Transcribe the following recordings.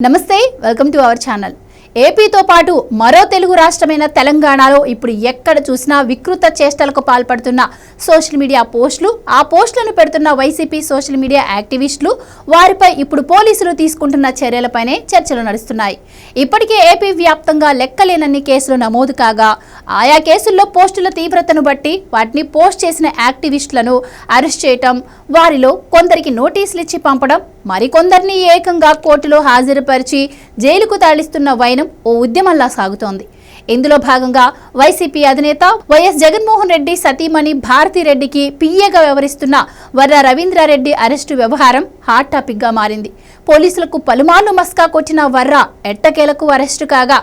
నమస్తే welcome to our channel. ఏపీతో పాటు మరో తెలుగు రాష్ట్రమైన తెలంగాణలో ఇప్పుడు ఎక్కడ చూసినా వికృత చేష్టలకు పాల్పడుతున్న సోషల్ మీడియా పోస్టులు ఆ పోస్టులను పెడుతున్న వైసీపీ సోషల్ మీడియా యాక్టివిస్టులు వారిపై ఇప్పుడు పోలీసులు తీసుకుంటున్న చర్యలపైనే చర్చలు నడుస్తున్నాయి. ఇప్పటికే ఏపీ వ్యాప్తంగా లెక్కలేనన్ని కేసులు నమోదు కాగా ఆయా కేసుల్లో పోస్టుల తీవ్రతను బట్టి వాటిని పోస్ట్ చేసిన యాక్టివిస్టులను అరెస్ట్ చేయటం వారిలో కొందరికి నోటీసులు ఇచ్చి పంపడం మరికొందరిని ఏకంగా కోర్టులో హాజరుపరిచి జైలుకు తరలిస్తున్న వైనం ఓ ఉద్యమంలా సాగుతోంది. ఇందులో భాగంగా వైసీపీ అధినేత వైఎస్ జగన్మోహన్ రెడ్డి సతీమణి భారతిరెడ్డికి పిఏగా వ్యవహరిస్తున్న వర్ర రవీంద్రారెడ్డి అరెస్టు వ్యవహారం హాట్ టాపిక్గా మారింది. పోలీసులకు పలుమార్లు మస్కా కొట్టిన వర్ర ఎట్టకేలకు అరెస్టు కాగా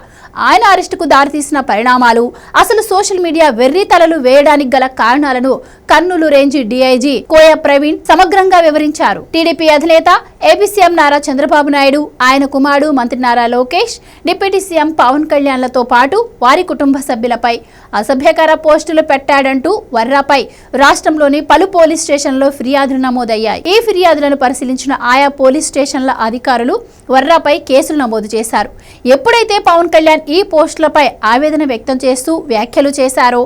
ఆయన అరెస్టుకు దారితీసిన పరిణామాలు అసలు సోషల్ మీడియా వెర్రి తలలు వేయడానికి గల కారణాలను కర్నూలు రేంజ్ డీఐజీ కోయ ప్రవీణ్ సమగ్రంగా వివరించారు. టీడీపీ అధినేత ఏపీ సీఎం నారా చంద్రబాబు నాయుడు ఆయన కుమారుడు మంత్రి నారా లోకేష్ డిప్యూటీ సీఎం పవన్ కళ్యాణ్లతో పాటు వారి కుటుంబ సభ్యులపై అసభ్యకర పోస్టులు పెట్టాడంటూ వర్రాపై రాష్ట్రంలోని పలు పోలీస్ స్టేషన్లలో ఫిర్యాదులు నమోదయ్యాయి. ఈ ఫిర్యాదులను పరిశీలించిన ఆయా పోలీస్ స్టేషన్ల అధికారులు వర్రాపై కేసులు నమోదు చేశారు. ఎప్పుడైతే పవన్ కళ్యాణ్ ఈ పోస్టులపై ఆవేదన వ్యక్తం చేస్తూ వ్యాఖ్యలు చేశారో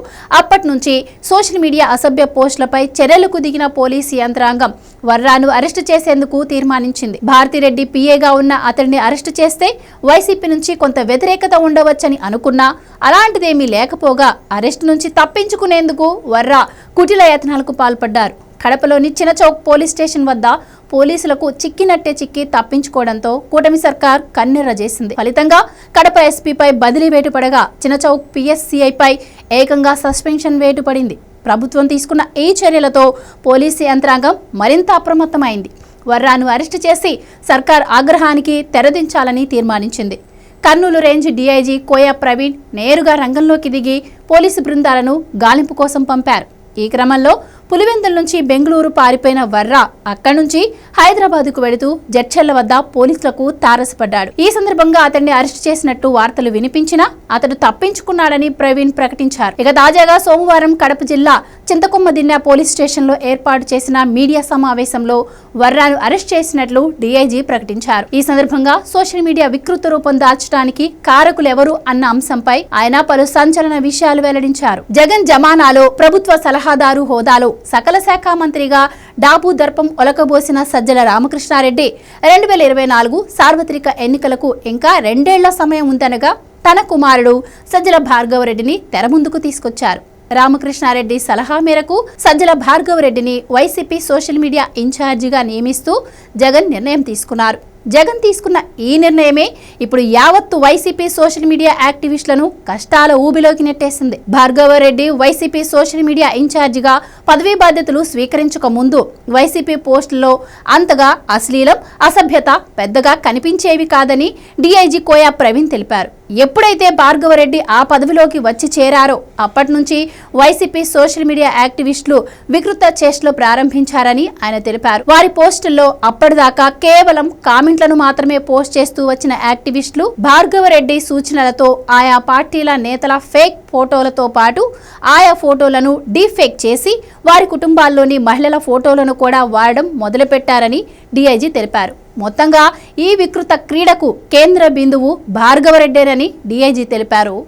అప్పటి నుంచి సోషల్ మీడియా అసభ్య పోస్టులపై చర్యలకు దిగిన పోలీసు యంత్రాంగం వర్రాను అరెస్టు చేసేందుకు తీర్మానించింది. భారతిరెడ్డి పిఏగా ఉన్న అతడిని అరెస్టు చేస్తే వైసీపీ నుంచి కొంత వ్యతిరేకత ఉండవచ్చని అనుకున్నా అలాంటిదేమీ లేకపోగా అరెస్టు నుంచి తప్పించుకునేందుకు వర్రా కుటిల యత్నాలకు పాల్పడ్డారు. కడపలోని చిన్నచౌక్ పోలీస్ స్టేషన్ వద్ద పోలీసులకు చిక్కినట్టే చిక్కి తప్పించుకోవడంతో కూటమి సర్కార్ కన్నెర్ర చేసింది. ఫలితంగా కడప ఎస్పీపై బదిలీ వేటు పడగా చిన్నచౌక్ పిఎస్సిఐపై ఏకంగా సస్పెన్షన్ వేటు పడింది. ప్రభుత్వం తీసుకున్న ఈ చర్యలతో పోలీసు యంత్రాంగం మరింత అప్రమత్తమైంది. వర్రాను అరెస్టు చేసి సర్కార్ ఆగ్రహానికి తెరదించాలని తీర్మానించింది. కర్నూలు రేంజ్ డీఐజీ కోయా ప్రవీణ్ నేరుగా రంగంలోకి దిగి పోలీసు బృందాలను గాలింపు కోసం పంపారు. ఈ క్రమంలో పులివెందుల నుంచి బెంగళూరు పారిపోయిన వర్రా అక్కడి నుంచి హైదరాబాద్కు వెళుతూ జడ్చెల్ల వద్ద పోలీసులకు తారసపడ్డాడు. ఈ సందర్భంగా అతన్ని అరెస్ట్ చేసినట్టు వార్తలు వినిపించినా అతడు తప్పించుకున్నాడని ప్రవీణ్ ప్రకటించారు. ఇక తాజాగా సోమవారం కడప జిల్లా చింతకుమ్మ దిన్న పోలీస్ స్టేషన్లో ఏర్పాటు చేసిన మీడియా సమావేశంలో వర్రాను అరెస్ట్ చేసినట్లు డీఐజీ ప్రకటించారు. ఈ సందర్భంగా సోషల్ మీడియా వికృత రూపం దాల్చడానికి కారకులెవరు అన్న అంశంపై ఆయన పలు సంచలన విషయాలు వెల్లడించారు. జగన్ జమానాలో ప్రభుత్వ సలహాదారు హోదాలో సకల శాఖ మంత్రిగా డాబు దర్పం ఒలకబోసిన సజ్జల రామకృష్ణారెడ్డి రెండు వేల ఇరవై నాలుగు సార్వత్రిక ఎన్నికలకు ఇంకా రెండేళ్ళ సమయం ఉందనగా తన కుమారుడు సజ్జల భార్గవరెడ్డిని తెర ముందుకు తీసుకొచ్చారు. రామకృష్ణారెడ్డి సలహా మేరకు సజ్జల భార్గవరెడ్డిని వైసీపీ సోషల్ మీడియా ఇన్ఛార్జిగా నియమిస్తూ జగన్ నిర్ణయం తీసుకున్నారు. జగన్ తీసుకున్న ఈ నిర్ణయమే ఇప్పుడు యావత్తు వైసీపీ సోషల్ మీడియా యాక్టివిస్టులను కష్టాల ఊబిలోకి నెట్టేసింది. భార్గవరెడ్డి వైసీపీ సోషల్ మీడియా ఇన్ఛార్జిగా పదవీ బాధ్యతలు స్వీకరించక ముందు వైసీపీ పోస్టుల్లో అంతగా అశ్లీలం అసభ్యత పెద్దగా కనిపించేవి కాదని డీఐజీ కోయా ప్రవీణ్ తెలిపారు. ఎప్పుడైతే భార్గవరెడ్డి ఆ పదవిలోకి వచ్చి చేరారో అప్పటి నుంచి వైసీపీ సోషల్ మీడియా యాక్టివిస్టులు వికృత చేష్టలు ప్రారంభించారని ఆయన తెలిపారు. వారి పోస్టుల్లో అప్పటిదాకా కేవలం కామెంట్లను మాత్రమే పోస్ట్ చేస్తూ వచ్చిన యాక్టివిస్టులు భార్గవరెడ్డి సూచనలతో ఆయా పార్టీల నేతల ఫేక్ ఫోటోలతో పాటు ఆయా ఫోటోలను డీఫేక్ చేసి వారి కుటుంబాల్లోని మహిళల ఫోటోలను కూడా వాడడం మొదలుపెట్టారని డీఐజీ తెలిపారు. మొత్తంగా ఈ వికృత క్రీడకు కేంద్ర బిందువు భార్గవరెడ్డేనని డీఐజీ తెలిపారు.